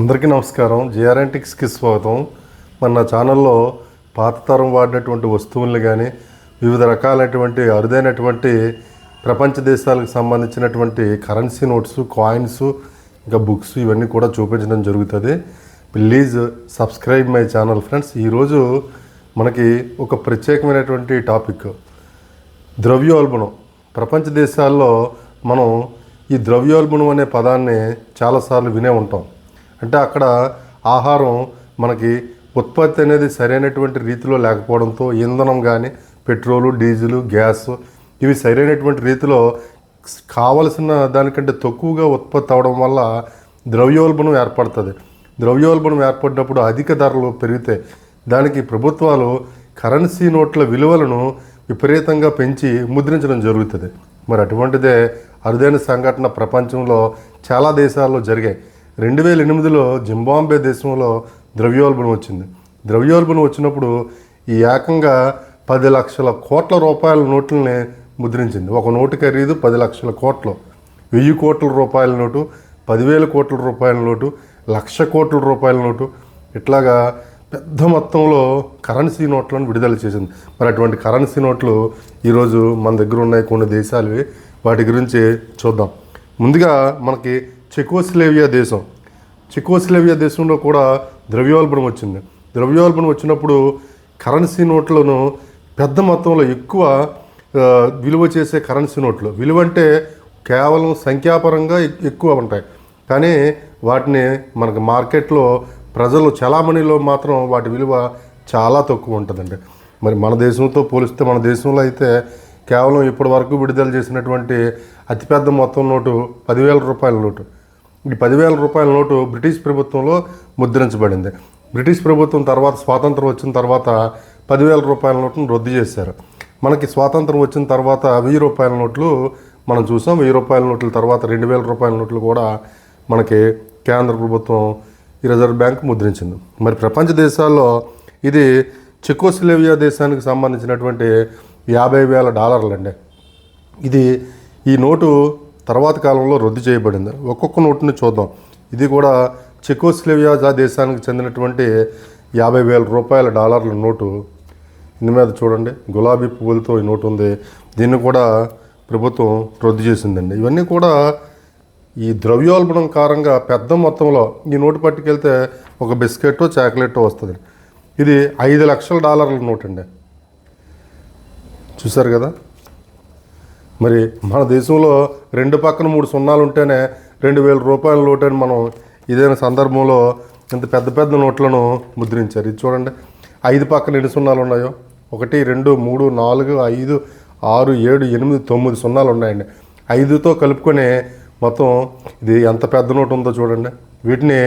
అందరికీ నమస్కారం. జిఆర్ఎన్టిక్స్కి స్వాగతం. మన నా ఛానల్లో పాత తరం వాడినటువంటి వస్తువుల్ని కానీ వివిధ రకాలైనటువంటి అరుదైనటువంటి ప్రపంచ దేశాలకు సంబంధించినటువంటి కరెన్సీ నోట్స్ కాయిన్స్ ఇంకా బుక్స్ ఇవన్నీ కూడా చూపించడం జరుగుతుంది. Please subscribe my channel friends. ఈరోజు మనకి ఒక ప్రత్యేకమైనటువంటి టాపిక్. ద్రవ్యోల్బణం. ప్రపంచ దేశాల్లో మనం ఈ ద్రవ్యోల్బణం అనే పదాన్ని చాలాసార్లు వినే ఉంటాం. అంటే అక్కడ ఆహారం మనకి ఉత్పత్తి అనేది సరైనటువంటి రీతిలో లేకపోవడంతో ఇంధనం కానీ పెట్రోలు డీజిల్ గ్యాస్ ఇవి సరైనటువంటి రీతిలో కావలసిన దానికంటే తక్కువగా ఉత్పత్తి అవడం వల్ల ద్రవ్యోల్బణం ఏర్పడుతుంది. ద్రవ్యోల్బణం ఏర్పడినప్పుడు అధిక ధరలు పెరిగితే దానికి ప్రభుత్వాలు కరెన్సీ నోట్ల విలువలను విపరీతంగా పెంచి ముద్రించడం జరుగుతుంది. మరి అటువంటిదే అరుదైన సంఘటన ప్రపంచంలో చాలా దేశాల్లో జరిగాయి. రెండు వేల ఎనిమిదిలో జింబాంబే దేశంలో ద్రవ్యోల్బణం వచ్చింది. ద్రవ్యోల్బణం వచ్చినప్పుడు ఈ ఏకంగా పది లక్షల కోట్ల రూపాయల నోట్లని ముద్రించింది. ఒక నోటు ఖరీదు పది లక్షల కోట్లు వెయ్యి కోట్ల రూపాయల నోటు పదివేల కోట్ల రూపాయల నోటు లక్ష కోట్ల రూపాయల నోటు. ఇట్లాగా పెద్ద మొత్తంలో కరెన్సీ నోట్లను విడుదల చేసింది. మరి అటువంటి కరెన్సీ నోట్లు ఈరోజు మన దగ్గర ఉన్నాయి కొన్ని దేశాలవి. వాటి గురించి చూద్దాం. ముందుగా మనకి చెకోస్లేవియా దేశం. చెకోస్లేవియా దేశంలో కూడా ద్రవ్యోల్బణం వచ్చింది. ద్రవ్యోల్బణం వచ్చినప్పుడు కరెన్సీ నోట్లను పెద్ద మొత్తంలో ఎక్కువ విలువ చేసే కరెన్సీ నోట్లు. విలువ అంటే కేవలం సంఖ్యాపరంగా ఎక్కువ ఉంటాయి. కానీ వాటిని మనకు మార్కెట్లో ప్రజలు చలామణిలో మాత్రం వాటి విలువ చాలా తక్కువ ఉంటుందండి. మరి మన దేశంతో పోలిస్తే మన దేశంలో అయితే కేవలం ఇప్పటి వరకు విడుదల చేసినటువంటి అతిపెద్ద మొత్తం నోటు పదివేల రూపాయల నోటు. ఈ పదివేల రూపాయల నోటు బ్రిటిష్ ప్రభుత్వంలో ముద్రించబడింది. బ్రిటిష్ ప్రభుత్వం తర్వాత స్వాతంత్రం వచ్చిన తర్వాత పదివేల రూపాయల నోటును రద్దు చేశారు. మనకి స్వాతంత్రం వచ్చిన తర్వాత వెయ్యి రూపాయల నోట్లు మనం చూసాం. వెయ్యి రూపాయల నోట్ల తర్వాత రెండు వేల రూపాయల నోట్లు కూడా మనకి కేంద్ర ప్రభుత్వం ఈ రిజర్వ్ బ్యాంక్ ముద్రించింది. మరి ప్రపంచ దేశాల్లో ఇది చెకోస్లేవియా దేశానికి సంబంధించినటువంటి యాభై వేల డాలర్లు అండి ఇది ఈ నోటు తర్వాత కాలంలో రద్దు చేయబడింది. ఒక్కొక్క నోటుని చూద్దాం. ఇది కూడా చికోస్లేవియాజా దేశానికి చెందినటువంటి యాభై వేల రూపాయల డాలర్ల నోటు. ఇందు మీద చూడండి. గులాబీ పువ్వులతో ఈ నోటు ఉంది. దీన్ని కూడా ప్రభుత్వం రద్దు చేసిందండి. ఇవన్నీ కూడా ఈ ద్రవ్యోల్బణం కారంగా పెద్ద మొత్తంలో ఈ నోటు పట్టుకెళ్తే ఒక బిస్కెట్ చాక్లెట్ వస్తుంది. ఇది ఐదు లక్షల డాలర్ల నోట్ అండి చూసారు కదా? మరి మన దేశంలో రెండు పక్కన మూడు సున్నాలు ఉంటేనే రెండు వేల రూపాయల నోటు అని మనం ఇదైన సందర్భంలో ఇంత పెద్ద పెద్ద నోట్లను ముద్రించారు. ఇది చూడండి. ఐదు పక్కన ఎన్ని సున్నాలు ఉన్నాయో? ఒకటి రెండు మూడు నాలుగు ఐదు ఆరు ఏడు ఎనిమిది తొమ్మిది సున్నాలు ఉన్నాయండి. ఐదుతో కలుపుకొని మొత్తం ఇది ఎంత పెద్ద నోటు ఉందో చూడండి. వీటిని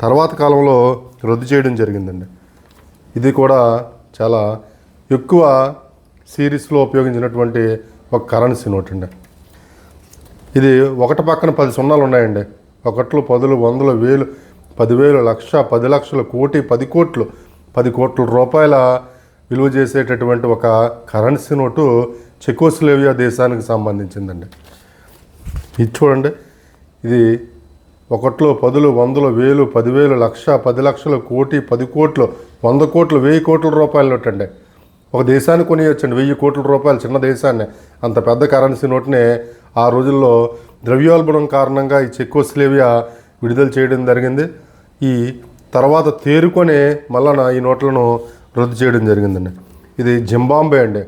తర్వాత కాలంలో రద్దు చేయడం జరిగిందండి. ఇది కూడా చాలా ఎక్కువ సిరీస్లో ఉపయోగించినటువంటి ఒక కరెన్సీ నోట్ అండి. ఇది ఒకటి పక్కన పది సున్నాలు ఉన్నాయండి. ఒకట్లు పదులు వందలు వేలు పదివేలు లక్ష పది లక్షలు కోటి పది కోట్లు. పది కోట్ల రూపాయల విలువ చేసేటటువంటి ఒక కరెన్సీ నోటు చెకోస్లేవియా దేశానికి సంబంధించిందండి. ఇది చూడండి. ఇది ఒకట్లో పదులు వందలు వేలు పదివేలు లక్ష పది లక్షలు కోటి పది కోట్లు వంద కోట్లు వెయ్యి కోట్ల రూపాయల నోట్ అండి ఒక దేశాన్ని కొనియొచ్చండి. వెయ్యి కోట్ల రూపాయలు చిన్న దేశాన్ని. అంత పెద్ద కరెన్సీ నోట్ని ఆ రోజుల్లో ద్రవ్యోల్బణం కారణంగా ఈ చెక్కోస్లేవియా విడుదల చేయడం జరిగింది. ఈ తర్వాత తేరుకొని మళ్ళా ఈ నోట్లను రద్దు చేయడం జరిగిందండి. ఇది జింబాంబే అండి.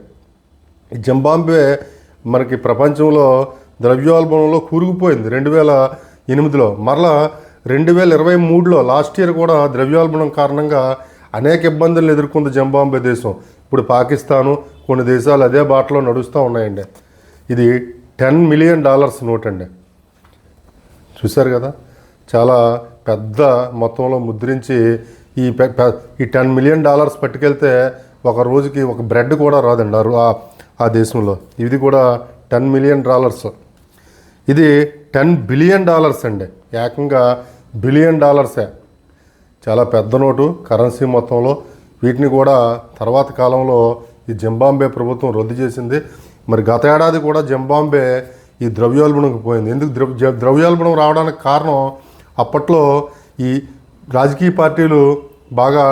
ఈ జింబాంబే మనకి ప్రపంచంలో ద్రవ్యోల్బణంలో కూరుకుపోయింది. రెండు వేల ఎనిమిదిలో. మరలా రెండు వేల ఇరవై మూడులో లాస్ట్ ఇయర్ కూడా ద్రవ్యోల్బణం కారణంగా అనేక ఇబ్బందులను ఎదుర్కొంది జింబాంబే దేశం. ఇప్పుడు పాకిస్తాను కొన్ని దేశాలు అదే బాటలో నడుస్తూ ఉన్నాయండి. ఇది టెన్ మిలియన్ డాలర్స్ నోట్ అండి. చూశారు కదా? చాలా పెద్ద మొత్తంలో ముద్రించి ఈ ఈ టెన్ మిలియన్ డాలర్స్ పట్టుకెళ్తే ఒక రోజుకి ఒక బ్రెడ్ కూడా రాదండి. ఆ- ఆ దేశంలో ఇది కూడా టెన్ మిలియన్ డాలర్స్. ఇది టెన్ బిలియన్ డాలర్స్ అండి. ఏకంగా బిలియన్ డాలర్సే. చాలా పెద్ద నోటు కరెన్సీ మొత్తంలో. వీటిని కూడా తర్వాత కాలంలో ఈ జింబాంబే ప్రభుత్వం రద్దు చేసింది. మరి గత ఏడాది కూడా జింబాంబే ఈ ద్రవ్యోల్బణంకి పోయింది. ఎందుకు ద్రవ్య ద్రవ్యోల్బణం రావడానికి కారణం అప్పట్లో ఈ రాజకీయ పార్టీలు బాగా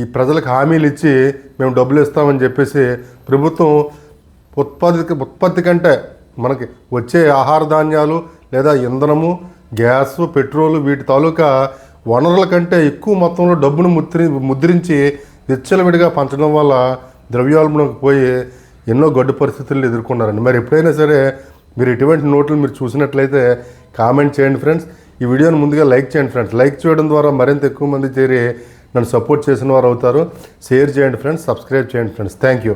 ఈ ప్రజలకు హామీలు ఇచ్చి మేము డబ్బులు ఇస్తామని చెప్పేసి ప్రభుత్వం ఉత్పత్తి ఉత్పత్తి కంటే మనకి వచ్చే ఆహార ధాన్యాలు లేదా ఇంధనము గ్యాస్ పెట్రోల్ వీటి తాలూకా వనరుల కంటే ఎక్కువ మొత్తంలో డబ్బును ముద్రి ముద్రించి విచ్చలవిడిగా పంచడం వల్ల ద్రవ్యోల్బణంకి పోయి ఎన్నో గడ్డు పరిస్థితులు ఎదుర్కొన్నారండి. మరి ఎప్పుడైనా సరే మీరు ఇటువంటి నోట్లు మీరు చూసినట్లయితే కామెంట్ చేయండి ఫ్రెండ్స్. ఈ వీడియోని ముందుగా లైక్ చేయండి ఫ్రెండ్స్. లైక్ చేయడం ద్వారా మరింత ఎక్కువ మంది చేరి నన్ను సపోర్ట్ చేసిన వారు అవుతారు. షేర్ చేయండి ఫ్రెండ్స్. సబ్స్క్రైబ్ చేయండి ఫ్రెండ్స్. Thank you.